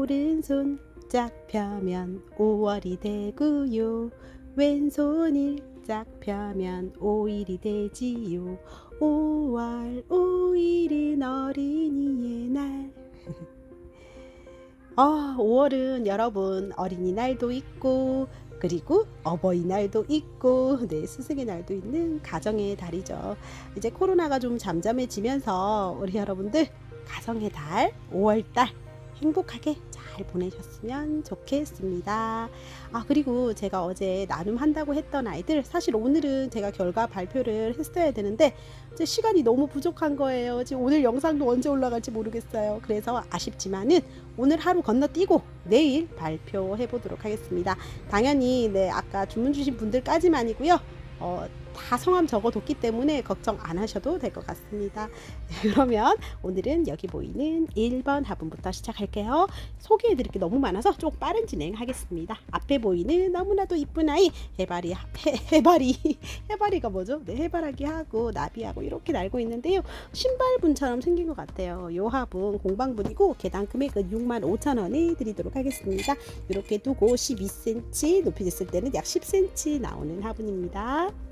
오른손 짝 펴면 5월이 되고요. 왼손을 짝 펴면 5일이 되지요. 5월 5일은 어린이의 날. 아, 5월은 여러분 어린이날도 있고 그리고 어버이날도 있고 네 스승의 날도 있는 가정의 달이죠. 이제 코로나가 좀 잠잠해지면서 우리 여러분들 가정의 달 5월달 행복하게 잘 보내셨으면 좋겠습니다. 아 그리고 제가 어제 나눔한다고 했던 아이들 사실 오늘은 제가 결과 발표를 했어야 되는데 이제 시간이 너무 부족한 거예요. 지금 오늘 영상도 언제 올라갈지 모르겠어요. 그래서 아쉽지만은 오늘 하루 건너뛰고 내일 발표해 보도록 하겠습니다. 당연히 네 아까 주문 주신 분들까지만이고요. 어, 다 성함 적어뒀기 때문에 걱정 안 하셔도 될 것 같습니다. 네, 그러면 오늘은 여기 보이는 1번 화분부터 시작할게요. 소개해드릴 게 너무 많아서 좀 빠른 진행하겠습니다. 앞에 보이는 너무나도 이쁜 아이 해바리 해, 해바리 해바리가 뭐죠? 네, 해바라기 하고 나비하고 이렇게 날고 있는데요. 신발분처럼 생긴 것 같아요. 요 화분 공방분이고 계단 금액은 6만 5천 원에 드리도록 하겠습니다. 이렇게 두고 12cm 높이 됐을 때는 약 10cm 나오는 화분입니다.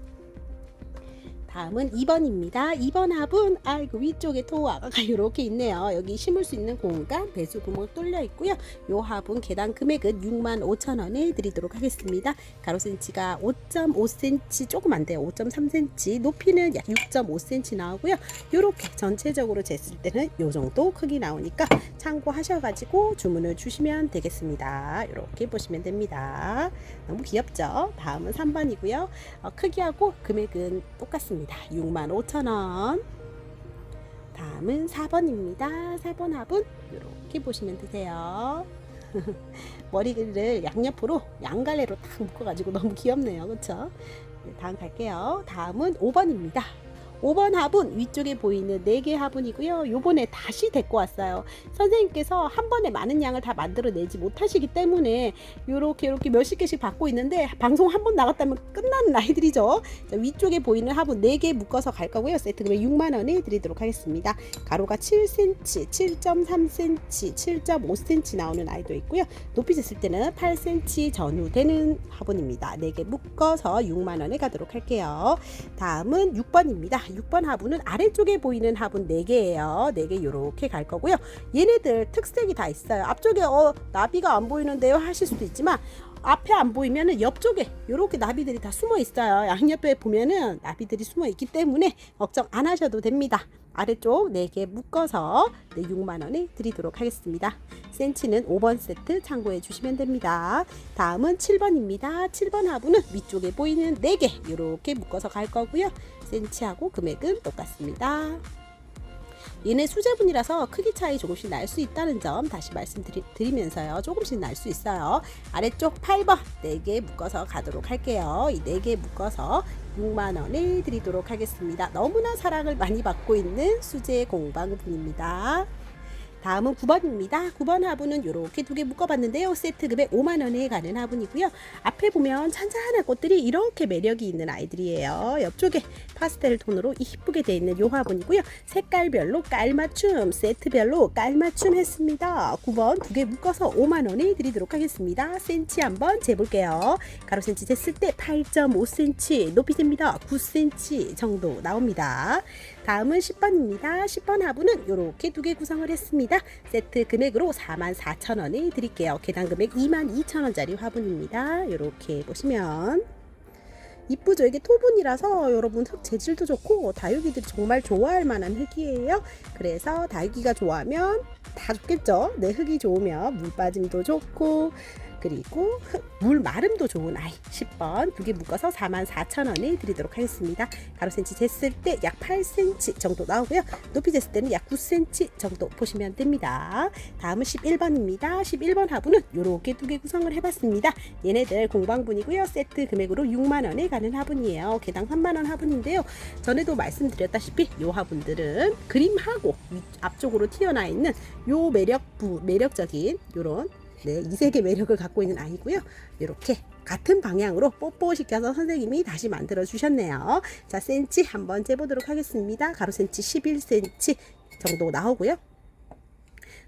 다음은 2번입니다. 2번 합은 아이고 위쪽에 토화가 이렇게 있네요. 여기 심을 수 있는 공간 배수 구멍 뚫려 있고요. 요 합은 계단 금액은 6만 5천 원에 드리도록 하겠습니다. 가로 센치가 5.5cm 조금 안 돼요. 5.3cm 높이는 약 6.5cm 나오고요. 요렇게 전체적으로 쟀을 때는 요 정도 크기 나오니까 참고하셔가지고 주문을 주시면 되겠습니다. 이렇게 보시면 됩니다. 너무 귀엽죠? 다음은 3번이고요. 어, 크기하고 금액은 똑같습니다. 65,000원. 다음은 4번입니다. 4번 합은 이렇게 보시면 되세요. 머리를 양옆으로 양갈래로 딱 묶어가지고 너무 귀엽네요. 그렇죠? 네, 다음 갈게요. 다음은 5번입니다. 5번 화분 위쪽에 보이는 4개 화분이고요. 요번에 다시 데리고 왔어요. 선생님께서 한 번에 많은 양을 다 만들어 내지 못하시기 때문에 요렇게 요렇게 몇십 개씩 받고 있는데 방송 한 번 나갔다면 끝나는 아이들이죠. 자, 위쪽에 보이는 화분 4개 묶어서 갈 거고요. 세트 금액 6만 원에 드리도록 하겠습니다. 가로가 7cm, 7.3cm, 7.5cm 나오는 아이도 있고요. 높이 쟀을 때는 8cm 전후 되는 화분입니다. 4개 묶어서 6만 원에 가도록 할게요. 다음은 6번입니다. 6번 화분은 아래쪽에 보이는 화분 4개예요. 4개 이렇게 갈 거고요. 얘네들 특색이 다 있어요. 앞쪽에 어 나비가 안 보이는데요 하실 수도 있지만 앞에 안 보이면은 옆쪽에 이렇게 나비들이 다 숨어 있어요. 양옆에 보면은 나비들이 숨어 있기 때문에 걱정 안 하셔도 됩니다. 아래쪽 4개 묶어서 네, 6만 원에 드리도록 하겠습니다. 센치는 5번 세트 참고해 주시면 됩니다. 다음은 7번입니다. 7번 화분은 위쪽에 보이는 4개 이렇게 묶어서 갈 거고요. 센치하고 금액은 똑같습니다. 얘네 수제분이라서 크기 차이 조금씩 날 수 있다는 점 다시 말씀드리면서요. 조금씩 날 수 있어요. 아래쪽 8번 4개 묶어서 가도록 할게요. 이 4개 묶어서 6만원에 드리도록 하겠습니다. 너무나 사랑을 많이 받고 있는 수제 공방분입니다. 다음은 9번입니다. 9번 화분은 이렇게 두 개 묶어봤는데요. 세트 금액 5만 원에 가는 화분이고요. 앞에 보면 찬찬한 꽃들이 이렇게 매력이 있는 아이들이에요. 옆쪽에 파스텔 톤으로 이쁘게 되어 있는 이 화분이고요. 색깔별로 깔맞춤, 세트별로 깔맞춤 했습니다. 9번 두 개 묶어서 5만 원에 드리도록 하겠습니다. 센치 한번 재볼게요. 가로 센치 쟀을 때 8.5cm 높이 됩니다. 9cm 정도 나옵니다. 다음은 10번입니다. 10번 화분은 이렇게 두 개 구성을 했습니다. 세트 금액으로 44,000원에 드릴게요. 계단 금액 22,000원짜리 화분입니다. 이렇게 보시면 이쁘죠? 이게 토분이라서 여러분 흙 재질도 좋고 다육이들이 정말 좋아할 만한 흙이에요. 그래서 다육이가 좋아하면 다 좋겠죠? 내 흙이 좋으면 물 빠짐도 좋고 그리고 물 마름도 좋은 아이 10번 두 개 묶어서 44,000원에 드리도록 하겠습니다. 가로 센치 쟀을 때 약 8cm 정도 나오고요. 높이 쟀을 때는 약 9cm 정도 보시면 됩니다. 다음은 11번입니다. 11번 화분은 이렇게 두 개 구성을 해봤습니다. 얘네들 공방분이고요. 세트 금액으로 6만 원에 가는 화분이에요. 개당 3만 원 화분인데요. 전에도 말씀드렸다시피 이 화분들은 그림하고 앞쪽으로 튀어나 있는 요 매력부 매력적인 요런 네, 이색의 매력을 갖고 있는 아이고요. 이렇게 같은 방향으로 뽀뽀시켜서 선생님이 다시 만들어 주셨네요. 자, 센치 한번 재보도록 하겠습니다. 가로 센치 11cm 정도 나오고요.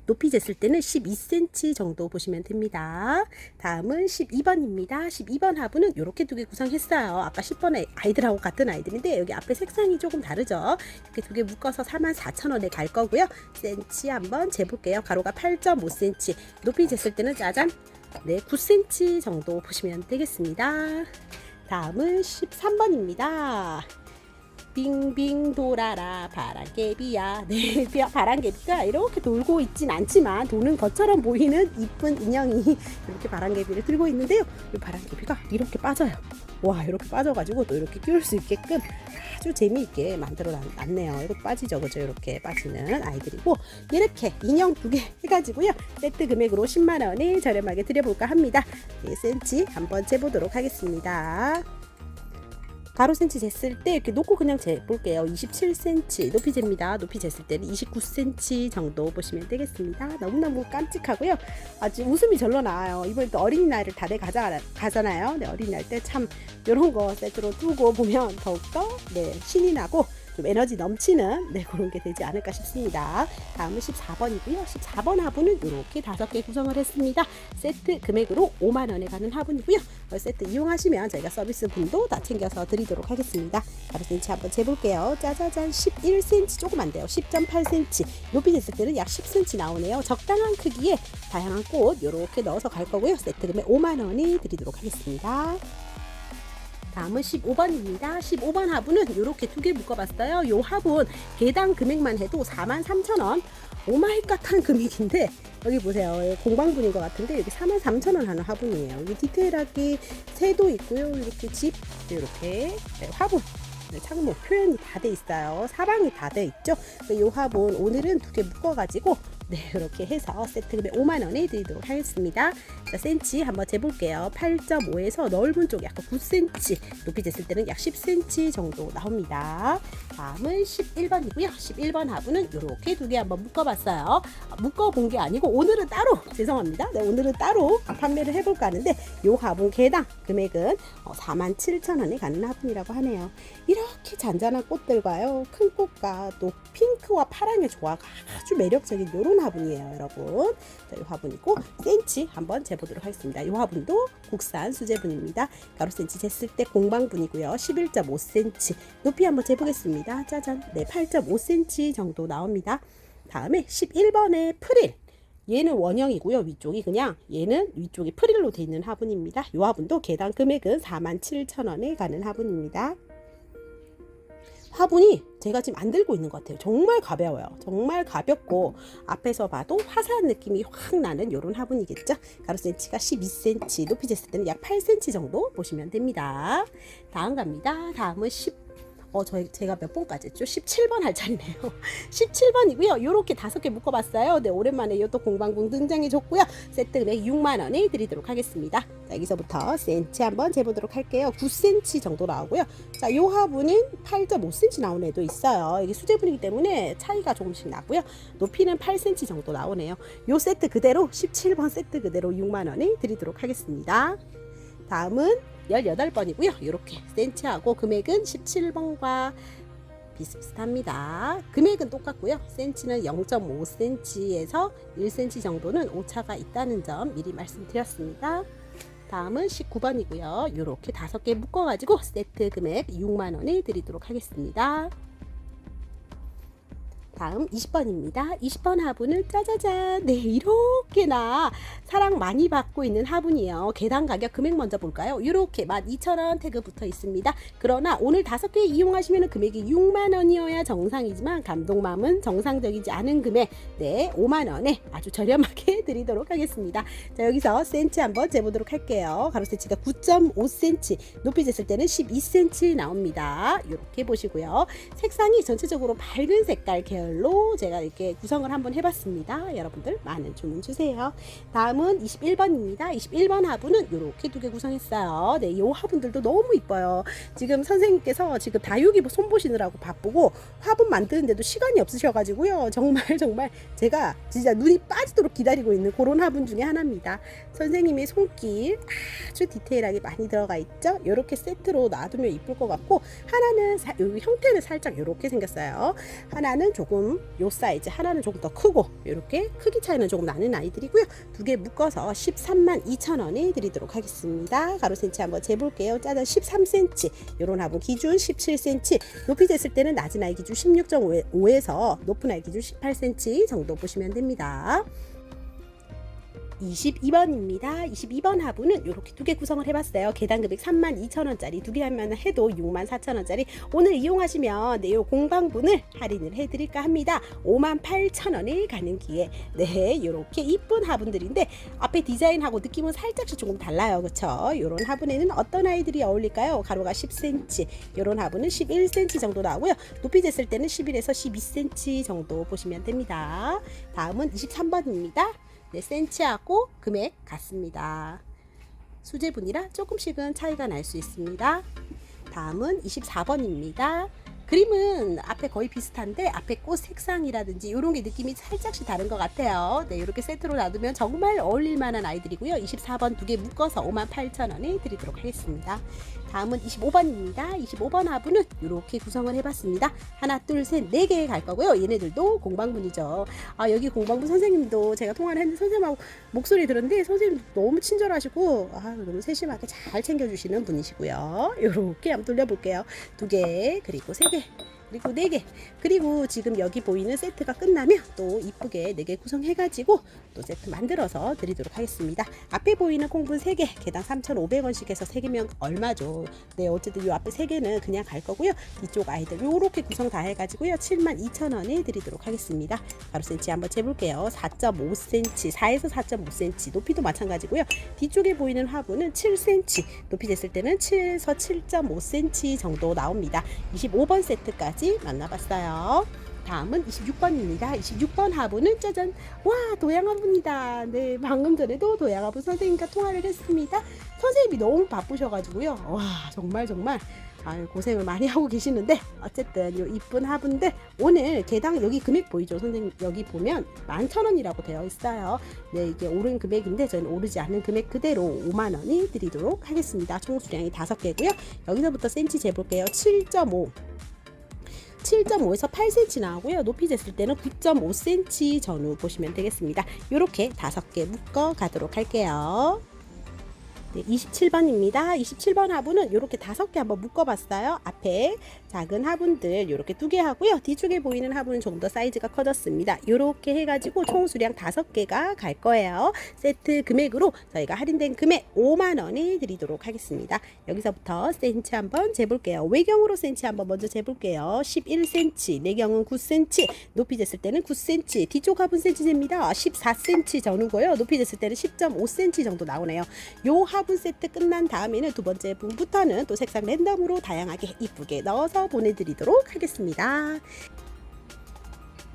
높이 쟀을 때는 12cm 정도 보시면 됩니다. 다음은 12번입니다. 12번 화분은 이렇게 두 개 구성했어요. 아까 10번에 아이들하고 같은 아이들인데 여기 앞에 색상이 조금 다르죠. 이렇게 두 개 묶어서 44,000원에 갈 거고요. 센치 한번 재볼게요. 가로가 8.5cm, 높이 쟀을 때는 짜잔 네, 9cm 정도 보시면 되겠습니다. 다음은 13번입니다. 빙빙 돌아라 바람개비야. 네 바람개비가 이렇게 돌고 있진 않지만 도는 것처럼 보이는 이쁜 인형이 이렇게 바람개비를 들고 있는데요. 이 바람개비가 이렇게 빠져요. 와 이렇게 빠져가지고 또 이렇게 끼울 수 있게끔 아주 재미있게 만들어 놨- 놨네요. 이거 빠지죠? 그죠? 이렇게 빠지는 아이들이고. 이렇게 인형 두 개 해가지고요. 세트 금액으로 10만원에 저렴하게 드려볼까 합니다. 네, 센치 한번 재보도록 하겠습니다 가로 센치 쟀을 때 이렇게 놓고 그냥 재볼게요. 27cm 높이 잽니다. 높이 쟀을 때는 29cm 정도 보시면 되겠습니다. 너무너무 깜찍하고요. 아주 웃음이 절로 나와요. 이번에 또 어린이날을 다들 가자, 가잖아요. 네, 어린이날 때 참 이런 거 세트로 두고 보면 더욱더 네, 신이 나고 좀 에너지 넘치는 네, 그런 게 되지 않을까 싶습니다. 다음은 14번이고요. 14번 화분은 이렇게 다섯 개 구성을 했습니다. 세트 금액으로 5만 원에 가는 화분이고요. 어, 세트 이용하시면 저희가 서비스 분도 다 챙겨서 드리도록 하겠습니다. 가로 센치 한번 재볼게요. 짜자잔 11cm 조금 안 돼요. 10.8cm 높이 됐을 때는 약 10cm 나오네요. 적당한 크기의 다양한 꽃 이렇게 넣어서 갈 거고요. 세트 금액 5만 원이 드리도록 하겠습니다. 다음은 15번입니다. 15번 화분은 이렇게 두 개 묶어봤어요. 요 화분 개당 금액만 해도 43,000원. 오마이갓한 금액인데 여기 보세요. 공방분인 것 같은데 여기 43,000원 하는 화분이에요. 여기 디테일하게 새도 있고요. 이렇게 집 이렇게 네, 화분 네, 창모 표현이 다 돼 있어요. 사방이 다 돼 있죠. 이 화분 오늘은 두 개 묶어가지고 네 이렇게 해서 세트 금액 5만 원에 드리도록 하겠습니다. 자, 센치 한번 재볼게요. 8.5에서 넓은 쪽 약간 9cm 높이 쟀을 때는 약 10cm 정도 나옵니다. 다음은 11번이고요. 11번 화분은 이렇게 두 개 한번 묶어봤어요. 아, 묶어본 게 아니고 오늘은 따로 죄송합니다. 네, 오늘은 따로 판매를 해볼까 하는데 이 화분 개당 금액은 47,000원에 가는 화분이라고 하네요. 이렇게 잔잔한 꽃들과요. 큰 꽃과 또 핑크와 파랑의 조화가 아주 매력적인 이런 화분이에요, 여러분. 자, 이 화분이고 센치 한번 재보도록 하겠습니다. 이 화분도 국산 수제분입니다. 가로 센치 쟀을 때 공방분이고요. 11.5cm 높이 한번 재보겠습니다. 짜잔, 네 8.5cm 정도 나옵니다. 다음에 11번의 프릴. 얘는 원형이고요. 위쪽이 그냥 얘는 위쪽이 프릴로 돼 있는 화분입니다. 이 화분도 개당 금액은 47,000원에 가는 화분입니다. 화분이 제가 지금 안 들고 있는 것 같아요. 정말 가벼워요. 정말 가볍고 앞에서 봐도 화사한 느낌이 확 나는 이런 화분이겠죠. 가로 센치가 12cm, 높이 쟀을 때는 약 8cm 정도 보시면 됩니다. 다음 갑니다. 다음은 10 어, 저, 제가 몇 번까지 했죠? 17번 할 차례네요. 17번이고요. 요렇게 다섯 개 묶어봤어요. 네, 오랜만에 이것도 공방궁 등장해줬고요. 세트 금액 6만원에 드리도록 하겠습니다. 자, 여기서부터 센치 한번 재보도록 할게요. 9cm 정도 나오고요. 자, 요 화분은 8.5cm 나오는 애도 있어요. 이게 수제분이기 때문에 차이가 조금씩 나고요. 높이는 8cm 정도 나오네요. 요 세트 그대로 17번 세트 그대로 6만원에 드리도록 하겠습니다. 다음은 18번이고요. 이렇게 센치하고 금액은 17번과 비슷비슷합니다. 금액은 똑같고요. 센치는 0.5cm에서 1cm 정도는 오차가 있다는 점 미리 말씀드렸습니다. 다음은 19번이고요. 이렇게 다섯 개 묶어가지고 세트 금액 6만 원에 드리도록 하겠습니다. 다음 20번입니다. 20번 화분은 짜자잔. 네, 이렇게나 사랑 많이 받고 있는 화분이에요. 개당 가격 금액 먼저 볼까요? 이렇게 12,000원 태그 붙어 있습니다. 그러나 오늘 다섯 개 이용하시면 금액이 6만 원이어야 정상이지만 감동맘은 정상적이지 않은 금액 네, 5만 원에 아주 저렴하게 드리도록 하겠습니다. 자, 여기서 센치 한번 재보도록 할게요. 가로 센치가 9.5cm, 높이 쟀을 때는 12cm 나옵니다. 이렇게 보시고요. 색상이 전체적으로 밝은 색깔 계열 로 제가 이렇게 구성을 한번 해봤습니다. 여러분들 많은 주문 주세요. 다음은 21번입니다. 21번 화분은 이렇게 두 개 구성했어요. 네, 이 화분들도 너무 이뻐요. 지금 선생님께서 지금 다육이 손보시느라고 바쁘고 화분 만드는데도 시간이 없으셔가지고요. 정말 정말 제가 진짜 눈이 빠지도록 기다리고 있는 있는 그런 화분 중에 하나입니다. 선생님의 손길 아주 디테일하게 많이 들어가 있죠. 이렇게 세트로 놔두면 이쁠 것 같고 하나는 사, 여기 형태는 살짝 이렇게 생겼어요. 하나는 조금 요 사이즈, 하나는 조금 더 크고 이렇게 크기 차이는 조금 나는 아이들이고요. 두 개 묶어서 13만 2천 원에 드리도록 하겠습니다. 가로 센치 한번 재볼게요. 짜잔 13cm. 이런 화분 기준 17cm. 높이 쟀을 때는 낮은 아이 기준 16.5에서 높은 아이 기준 18cm 정도 보시면 됩니다. 22번입니다. 22번 화분은 이렇게 두 개 구성을 해봤어요. 계단 금액 32,000원짜리 두 개 하면 해도 64,000원짜리 오늘 이용하시면 네 요 공방분을 할인을 해드릴까 합니다. 58,000원에 가는 기회. 네, 이렇게 이쁜 화분들인데 앞에 디자인하고 느낌은 살짝씩 조금 달라요. 그쵸? 이런 화분에는 어떤 아이들이 어울릴까요? 가로가 10cm, 이런 화분은 11cm 정도 나오고요. 높이 쟀을 때는 11에서 12cm 정도 보시면 됩니다. 다음은 23번입니다. 네, 센치하고 금액 같습니다. 수제분이라 조금씩은 차이가 날 수 있습니다. 다음은 24번입니다. 그림은 앞에 거의 비슷한데 앞에 꽃 색상이라든지 이런 게 느낌이 살짝씩 다른 것 같아요. 네, 이렇게 세트로 놔두면 정말 어울릴 만한 아이들이고요. 24번 두 개 묶어서 58,000원에 드리도록 하겠습니다. 다음은 25번입니다. 25번 화분은 이렇게 구성을 해봤습니다. 하나, 둘, 셋, 네 개 갈 거고요. 얘네들도 공방분이죠. 아, 여기 공방분 선생님도 제가 통화를 했는데 선생님하고 목소리 들었는데 선생님 너무 친절하시고 아, 너무 세심하게 잘 챙겨주시는 분이시고요. 이렇게 한번 돌려볼게요. 두 개, 그리고 세 개. 그리고 네 개. 그리고 지금 여기 보이는 세트가 끝나면 또 이쁘게 네개 구성해가지고 또 세트 만들어서 드리도록 하겠습니다. 앞에 보이는 콩분 3개, 개당 3,500원씩 해서 3개면 얼마죠? 네, 어쨌든 이 앞에 3개는 그냥 갈 거고요. 이쪽 아이들 요렇게 구성 다 해가지고요. 72,000원에 드리도록 하겠습니다. 가로 센치 한번 재볼게요. 4.5cm, 4에서 4.5cm, 높이도 마찬가지고요. 뒤쪽에 보이는 화분은 7cm, 높이 쟀을 때는 7에서 7.5cm 정도 나옵니다. 25번 세트 까지 만나봤어요. 다음은 26번입니다. 26번 화분은 짜잔 와 도양 화분이다. 네 방금 전에도 도양 화분 선생님과 통화를 했습니다. 선생님이 너무 바쁘셔가지고요. 와 정말 정말 아유, 고생을 많이 하고 계시는데 어쨌든 요 이쁜 화분들 오늘 개당 여기 금액 보이죠 선생님 여기 보면 11,000원이라고 되어 있어요 네 이게 오른 금액인데 저는 오르지 않는 금액 그대로 5만 원이 드리도록 하겠습니다 총 수량이 5개고요 여기서부터 센치 재볼게요 7.5 7.5에서 8cm 나오고요. 높이 쟀을 때는 9.5cm 전후 보시면 되겠습니다. 이렇게 다섯 개 묶어 가도록 할게요. 네, 27번입니다. 27번 화분은 이렇게 다섯 개 한번 묶어봤어요. 앞에 작은 화분들 이렇게 두 개 하고요. 뒤쪽에 보이는 화분은 조금 더 사이즈가 커졌습니다. 이렇게 해가지고 총 수량 다섯 개가 갈 거예요. 세트 금액으로 저희가 할인된 금액 5만 원에 드리도록 하겠습니다. 여기서부터 센치 한번 재볼게요. 외경으로 센치 한번 먼저 재볼게요. 11cm, 내경은 9cm, 높이 쟀을 때는 9cm, 뒤쪽 화분 센치 잽니다. 14cm 전후고요. 높이 쟀을 때는 10.5cm 정도 나오네요. 요 화분 세트 끝난 다음에는 두 번째 분부터는 또 색상 랜덤으로 다양하게 이쁘게 넣어서 보내드리도록 하겠습니다.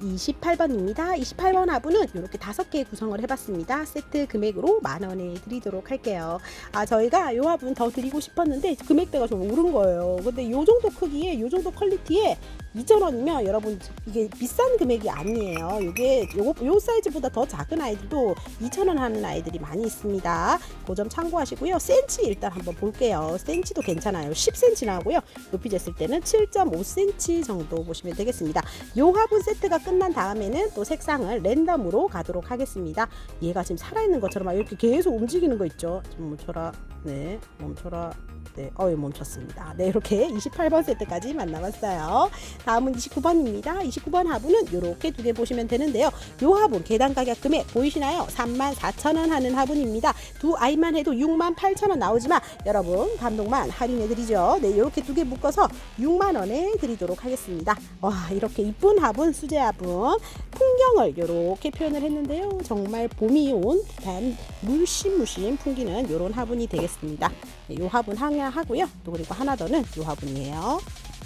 28번입니다. 28번 화분은 이렇게 다섯 개 구성을 해봤습니다. 세트 금액으로 만 원에 드리도록 할게요. 아 저희가 이 화분 더 드리고 싶었는데 금액대가 좀 오른 거예요. 근데 이 정도 크기에 이 정도 퀄리티에 2,000원이면 여러분 이게 비싼 금액이 아니에요. 이게 요, 요 사이즈보다 더 작은 아이들도 2,000원 하는 아이들이 많이 있습니다. 그 점 참고하시고요. 센치 일단 한번 볼게요. 센치도 괜찮아요. 10cm 나오고요. 높이 쟀을 때는 7.5cm 정도 보시면 되겠습니다. 요 화분 세트가 끝난 다음에는 또 색상을 랜덤으로 가도록 하겠습니다. 얘가 지금 살아있는 것처럼 막 이렇게 계속 움직이는 거 있죠. 좀 멈춰라. 네, 멈춰라. 네, 어유 멈췄습니다. 네, 이렇게 28번 세트까지 만나봤어요. 다음은 29번입니다. 29번 화분은 이렇게 두 개 보시면 되는데요. 요 화분 계단 가격 금액 보이시나요? 34,000원 하는 화분입니다. 두 아이만 해도 68,000원 나오지만 여러분 감동만 할인해 드리죠. 네, 이렇게 두 개 묶어서 6만 원에 드리도록 하겠습니다. 와, 이렇게 이쁜 화분, 수제 화분, 풍경을 이렇게 표현을 했는데요. 정말 봄이 온 듯한 물씬 물씬 풍기는 이런 화분이 되겠습니다. 네, 요 화분 항야하고요. 또 그리고 하나 더는 요 화분이에요.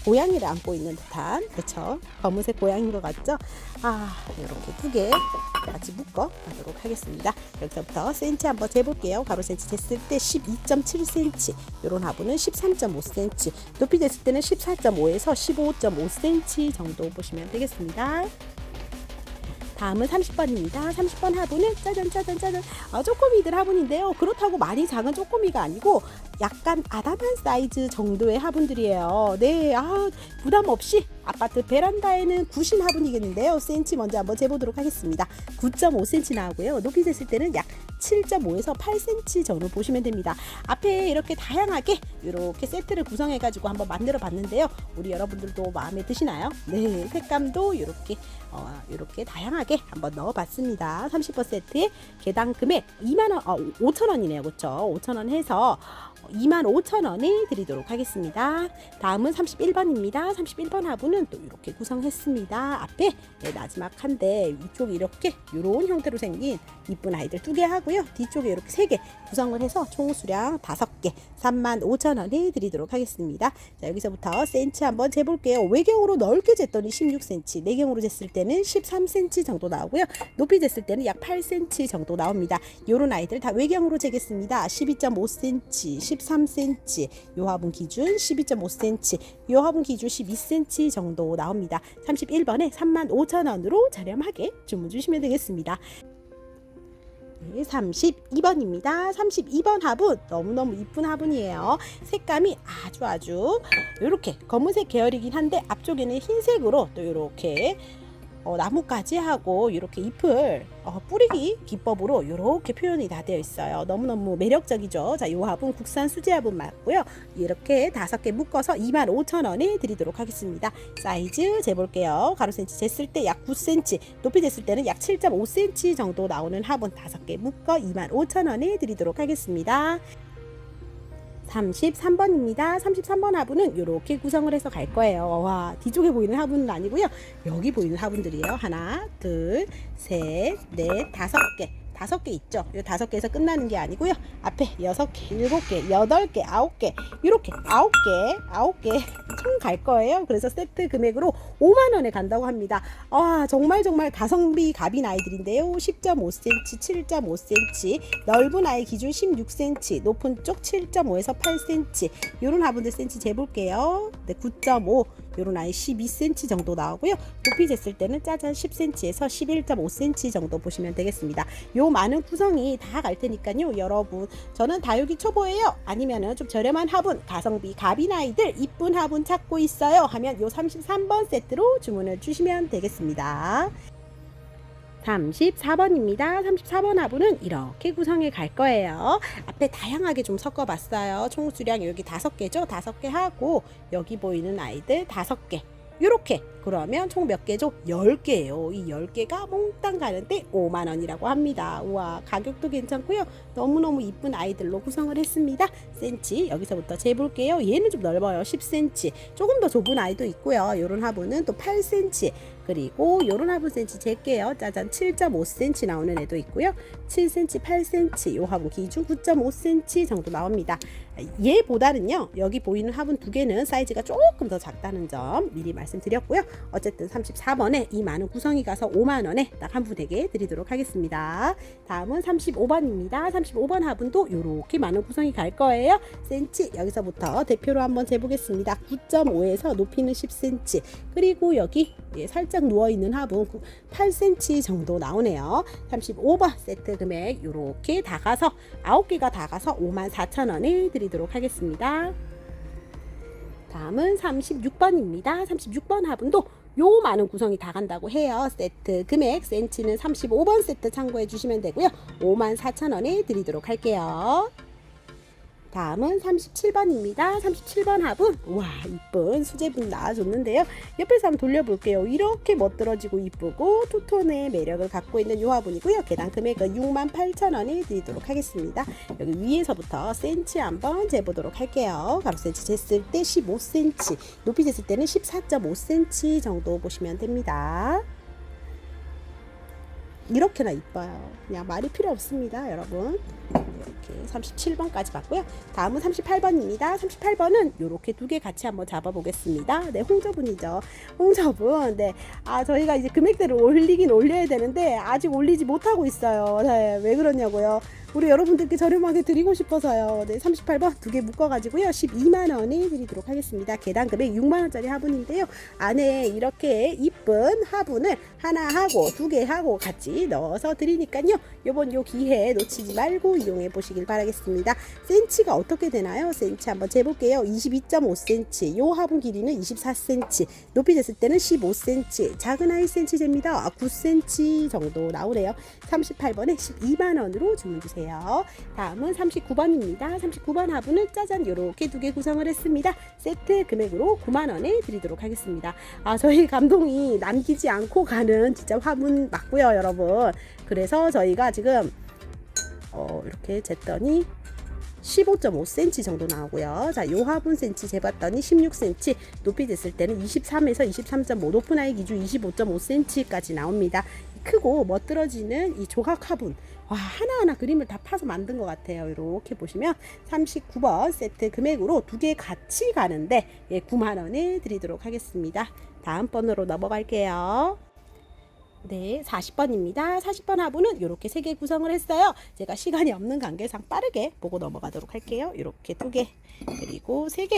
고양이를 안고 있는 듯한 그쵸? 검은색 고양이인 것 같죠? 아 이렇게 두 개 같이 묶어 가도록 하겠습니다. 여기서부터 센치 한번 재볼게요. 가로 센치 쟀을 때 12.7cm 이런 화분은 13.5cm 높이 쟀을 때는 14.5에서 15.5cm 정도 보시면 되겠습니다 다음은 30번입니다. 30번 화분은 짜잔 짜잔 짜잔 아, 쪼꼬미들 화분인데요. 그렇다고 많이 작은 쪼꼬미가 아니고 약간 아담한 사이즈 정도의 화분들이에요. 네, 아 부담 없이 아파트 베란다에는 구신 화분이겠는데요. 센치 먼저 한번 재보도록 하겠습니다. 9.5cm 나오고요. 높이 쟀을 때는 약 7.5에서 8cm 정도 보시면 됩니다. 앞에 이렇게 다양하게 이렇게 세트를 구성해가지고 한번 만들어 봤는데요. 우리 여러분들도 마음에 드시나요? 네, 색감도 이렇게 어, 이렇게 다양하게 한번 넣어봤습니다. 30번 세트에 개당 금액 2만 원, 어, 5천 원이네요, 그렇죠? 5천 원 해서 2만 5천 원에 드리도록 하겠습니다. 다음은 31번입니다. 31번 화분은 또 이렇게 구성했습니다. 앞에 네, 마지막 한 대 위쪽이 이렇게 이런 형태로 생긴 이쁜 아이들 두 개 하고요. 뒤쪽에 이렇게 세 개 구성을 해서 총 수량 다섯 개 3만 5천 원에 드리도록 하겠습니다. 자 여기서부터 센치 한번 재볼게요. 외경으로 넓게 쟀더니 16cm, 내경으로 쟀을 때는 13cm 정도 나오고요. 높이 쟀을 때는 약 8cm 정도 나옵니다. 요런 아이들 다 외경으로 재겠습니다. 12.5cm, 13cm, 요 화분 기준 12.5cm, 요 화분 기준 12cm 정도 나옵니다. 31번에 35,000원으로 저렴하게 주문 주시면 되겠습니다. 네, 32번입니다. 32번 화분 너무너무 이쁜 화분이에요. 색감이 아주 아주 이렇게 검은색 계열이긴 한데 앞쪽에는 흰색으로 또 이렇게 어, 나뭇가지 하고 이렇게 잎을 어, 뿌리기 기법으로 이렇게 표현이 다 되어 있어요. 너무너무 매력적이죠. 자, 이 화분 국산 수제 화분 맞고요. 이렇게 다섯 개 묶어서 25,000원에 드리도록 하겠습니다. 사이즈 재볼게요. 가로 센치 쟀을 때 약 9cm, 높이 쟀을 때는 약 7.5cm 정도 나오는 화분 다섯 개 묶어 25,000원에 드리도록 하겠습니다. 33번입니다. 33번 화분은 이렇게 구성을 해서 갈 거예요. 와, 뒤쪽에 보이는 화분은 아니고요. 여기 보이는 화분들이에요. 하나, 둘, 셋, 넷, 다섯 개. 다섯 개 있죠. 이 다섯 개에서 끝나는 게 아니고요. 앞에 여섯 개, 일곱 개, 여덟 개, 아홉 개, 이렇게 아홉 개, 아홉 개 총 갈 거예요. 그래서 세트 금액으로 5만 원에 간다고 합니다. 아, 정말 정말 가성비 갑인 아이들인데요. 10.5cm, 7.5cm, 넓은 아이 기준 16cm, 높은 쪽 7.5에서 8cm. 이런 화분들 센치 재볼게요. 네, 9.5. 요런 아이 12cm 정도 나오고요. 높이 쟀을 때는 짜잔 10cm에서 11.5cm 정도 보시면 되겠습니다. 요 많은 구성이 다 갈 테니까요. 여러분, 저는 다육이 초보예요. 아니면은 좀 저렴한 화분, 가성비 갑인 아이들 이쁜 화분 찾고 있어요. 하면 요 33번 세트로 주문을 주시면 되겠습니다. 34번입니다. 34번 화분은 이렇게 구성해 갈 거예요. 앞에 다양하게 좀 섞어봤어요. 총 수량 여기 다섯 개죠. 다섯 개 하고 여기 보이는 아이들 다섯 개. 이렇게 그러면 총 몇 개죠? 10개예요. 이 10개가 몽땅 가는데 5만 원이라고 합니다. 우와 가격도 괜찮고요. 너무너무 이쁜 아이들로 구성을 했습니다. 센치 여기서부터 재볼게요. 얘는 좀 넓어요. 10cm. 조금 더 좁은 아이도 있고요. 요런 화분은 또 8cm. 그리고 요런 화분 센치 재게요. 짜잔 7.5cm 나오는 애도 있고요. 7cm, 8cm 요 화분 기준 9.5cm 정도 나옵니다. 얘보다는요. 여기 보이는 화분 두 개는 사이즈가 조금 더 작다는 점 미리 말씀드렸고요. 어쨌든 34번에 이 많은 구성이 가서 5만 원에 딱 한 분에게 드리도록 하겠습니다. 다음은 35번입니다. 35번 화분도 이렇게 많은 구성이 갈 거예요. 센치 여기서부터 대표로 한번 재보겠습니다. 9.5에서 높이는 10cm 그리고 여기 예, 살짝 누워 있는 화분 8cm 정도 나오네요. 35번 세트 금액 이렇게 다 가서 9개가 다 가서 5만 4천 원에 드리도록 하겠습니다. 다음은 36번입니다. 36번 화분도 요 많은 구성이 다 간다고 해요. 세트 금액 센치는 35번 세트 참고해 주시면 되고요. 5만 4천 원에 드리도록 할게요. 다음은 37번입니다. 37번 화분. 와, 이쁜 수제분 나와줬는데요. 옆에서 한번 돌려볼게요. 이렇게 멋들어지고 이쁘고 투톤의 매력을 갖고 있는 이 화분이고요. 계단 금액은 6만 8천 원에 드리도록 하겠습니다. 여기 위에서부터 센치 한번 재보도록 할게요. 가로 센치 쟀을 때 15cm, 높이 쟀을 때는 14.5cm 정도 보시면 됩니다. 이렇게나 이뻐요. 그냥 말이 필요 없습니다, 여러분. 이렇게 37번까지 봤고요. 다음은 38번입니다. 38번은 이렇게 두 개 같이 한번 잡아보겠습니다. 네, 홍저분이죠. 홍저분. 네, 아 저희가 이제 금액대를 올리긴 올려야 되는데 아직 올리지 못하고 있어요. 네, 왜 그러냐고요. 우리 여러분들께 저렴하게 드리고 싶어서요. 네, 38번 두 개 묶어가지고요. 12만 원에 드리도록 하겠습니다. 계단 금액 6만 원짜리 화분인데요. 안에 이렇게 이쁜 화분을 하나 하고 두 개 하고 같이 넣어서 드리니까요. 요번 요 기회에 놓치지 말고 이용해 보시길 바라겠습니다. 센치가 어떻게 되나요? 센치 한번 재볼게요. 22.5cm, 요 화분 길이는 24cm, 높이 쟀을 때는 15cm, 작은 아이 센치 됩니다. 9cm 정도 나오네요. 38번에 12만 원으로 주문 주세요. 다음은 39번입니다. 39번 화분은 짜잔 요렇게 두 개 구성을 했습니다. 세트 금액으로 9만 원에 드리도록 하겠습니다. 아 저희 감동이 남기지 않고 가는 진짜 화분 맞고요, 여러분. 그래서 저희가 지금 어, 이렇게 쟀더니 15.5cm 정도 나오고요. 자, 요 화분 센치 재봤더니 16cm, 높이 쟀을 때는 23에서 23.5, 높은 아이 기준 25.5cm까지 나옵니다. 크고 멋들어지는 이 조각 화분. 와, 하나하나 그림을 다 파서 만든 것 같아요. 이렇게 보시면 39번 세트 금액으로 두 개 같이 가는데 예, 9만 원에 드리도록 하겠습니다. 다음 번으로 넘어갈게요. 네, 40번입니다. 40번 화분은 이렇게 세 개 구성을 했어요. 제가 시간이 없는 관계상 빠르게 보고 넘어가도록 할게요. 이렇게 두 개, 그리고 세 개.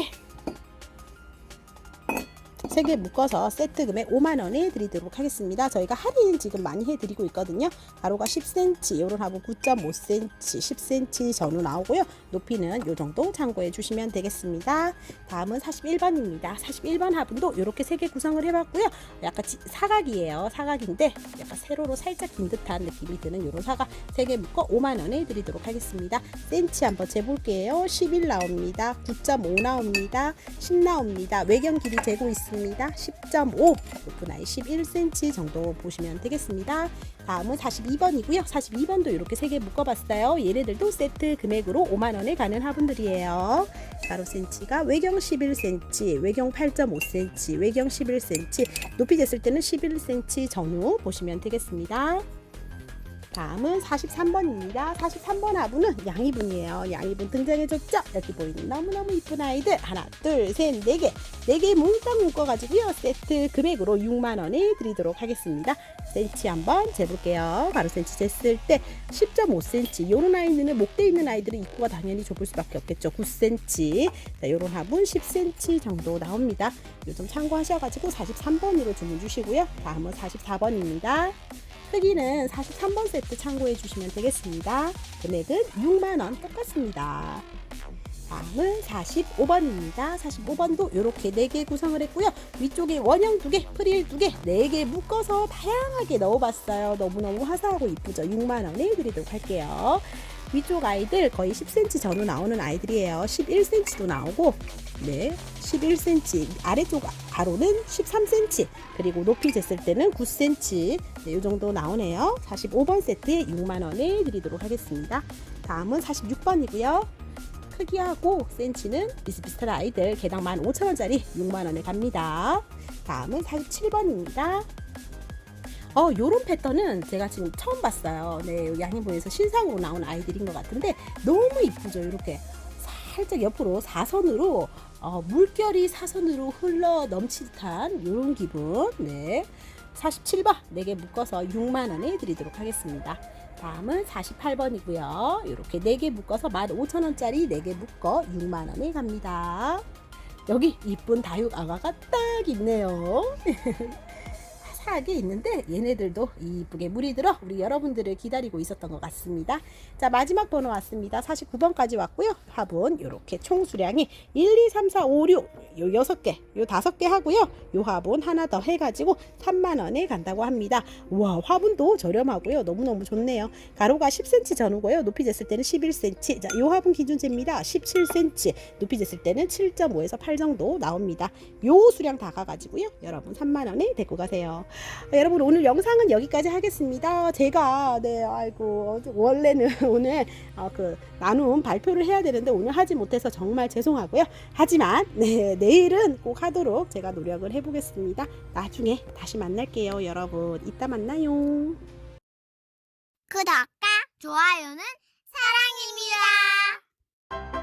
세 개 묶어서 세트 금액 5만 원에 드리도록 하겠습니다. 저희가 할인 지금 많이 해드리고 있거든요. 가로가 10cm, 요런 화분 9.5cm, 10cm 전후 나오고요. 높이는 요 정도 참고해 주시면 되겠습니다. 다음은 41번입니다. 41번 화분도 이렇게 세 개 구성을 해봤고요. 약간 지- 사각이에요. 사각인데 약간 세로로 살짝 긴 듯한 느낌이 드는 이런 사각 세 개 묶어 5만 원에 드리도록 하겠습니다. 센치 한번 재볼게요. 11 나옵니다. 9.5 나옵니다. 10 나옵니다. 외경 길이 재고 있습니다. 10.5 높은 아이 11cm 정도 보시면 되겠습니다. 다음은 42번이고요. 42번도 이렇게 세 개 묶어봤어요. 얘네들도 세트 금액으로 5만 원에 가는 화분들이에요. 가로 센치가 외경 11cm, 외경 8.5cm, 외경 11cm, 높이 쟀을 때는 11cm 전후 보시면 되겠습니다. 다음은 43번입니다. 43번 화분은 양이분이에요. 양이분 등장해줬죠? 여기 보이는 너무너무 이쁜 아이들 하나, 둘, 셋, 네 개, 네 개 몽땅 묶어가지고요. 세트 금액으로 6만 원에 드리도록 하겠습니다. 센치 한번 재볼게요. 바로 센치 쟀을 때 10.5cm. 요런 아이들은 목대 있는 아이들은 입구가 당연히 좁을 수밖에 없겠죠. 9cm. 자, 요런 화분 10cm 정도 나옵니다. 요좀 참고하셔가지고 43번으로 주문 주시고요. 다음은 44번입니다. 크기는 43번 세트 참고해 주시면 되겠습니다. 금액은 6만원 똑같습니다. 다음은 45번입니다. 45번도 이렇게 4개 구성을 했고요. 위쪽에 원형 2개, 프릴 2개, 4개 묶어서 다양하게 넣어봤어요. 너무너무 화사하고 이쁘죠? 6만원에 드리도록 할게요. 위쪽 아이들 거의 10cm 전후 나오는 아이들이에요. 11cm도 나오고, 네, 11cm. 아래쪽 가로는 13cm. 그리고 높이 쟀을 때는 9cm. 네, 이 정도 나오네요. 45번 세트에 6만원에 드리도록 하겠습니다. 다음은 46번이고요. 크기하고 센치는 비슷비슷한 아이들 개당 15,000원짜리 6만원에 갑니다. 다음은 47번입니다. 어, 요런 패턴은 제가 지금 처음 봤어요. 네, 양해보에서 신상으로 나온 아이들인 것 같은데 너무 이쁘죠. 이렇게 살짝 옆으로 사선으로 어, 물결이 사선으로 흘러 넘치 듯한 이런 기분. 네. 47번 4개 묶어서 6만 원에 드리도록 하겠습니다. 다음은 48번이고요. 이렇게 4개 묶어서 15,000원짜리 4개 묶어 6만 원에 갑니다. 여기 이쁜 다육 아가가 딱 있네요. 화사하게 있는데 얘네들도 이쁘게 물이 들어 우리 여러분들을 기다리고 있었던 것 같습니다. 자 마지막 번호 왔습니다. 49번까지 왔고요. 화분 이렇게 총 수량이 1, 2, 3, 4, 5, 6, 요 6개, 요 5개 하고요. 요 화분 하나 더 해가지고 3만 원에 간다고 합니다. 와 화분도 저렴하고요. 너무너무 좋네요. 가로가 10cm 전후고요. 높이 쟀을 때는 11cm. 자, 요 화분 기준재입니다. 17cm. 높이 쟀을 때는 7.5에서 8 정도 나옵니다. 요 수량 다 가가지고요. 여러분 3만 원에 데리고 가세요. 아, 여러분 오늘 영상은 여기까지 하겠습니다. 제가 네 아이고 원래는 오늘 어, 그 나눔 발표를 해야 되는데 오늘 하지 못해서 정말 죄송하고요. 하지만 네 내일은 꼭 하도록 제가 노력을 해보겠습니다. 나중에 다시 만날게요, 여러분. 이따 만나요. 구독과 좋아요는 사랑입니다.